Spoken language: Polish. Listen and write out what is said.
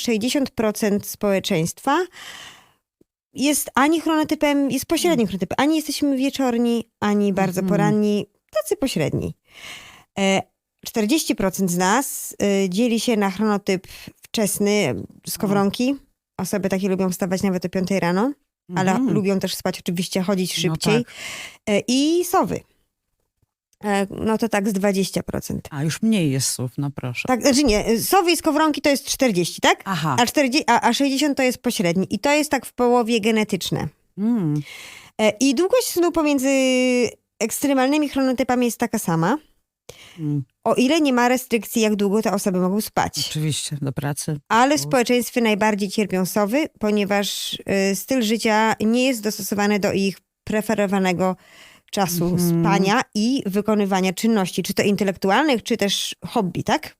60% społeczeństwa jest ani chronotypem, jest pośrednim chronotypem. Ani jesteśmy wieczorni, ani bardzo poranni, tacy pośredni. E, 40% z nas y, dzieli się na chronotyp wczesny, skowronki. Osoby takie lubią wstawać nawet o 5 rano, ale lubią też spać oczywiście, chodzić No szybciej. tak. E, I sowy. E, No to tak z 20%. A już mniej jest słów, no proszę. Tak, znaczy nie, sowy i skowronki to jest 40, tak? Aha. A, 40, a, a 60 to jest pośredni. I to jest tak w połowie genetyczne. Mm. E, I długość snu pomiędzy ekstremalnymi chronotypami jest taka sama. Mm. O ile nie ma restrykcji, jak długo te osoby mogą spać. Oczywiście, do pracy. Ale w społeczeństwie najbardziej cierpią sowy, ponieważ y, styl życia nie jest dostosowany do ich preferowanego czasu mm. spania i wykonywania czynności, czy to intelektualnych, czy też hobby, tak?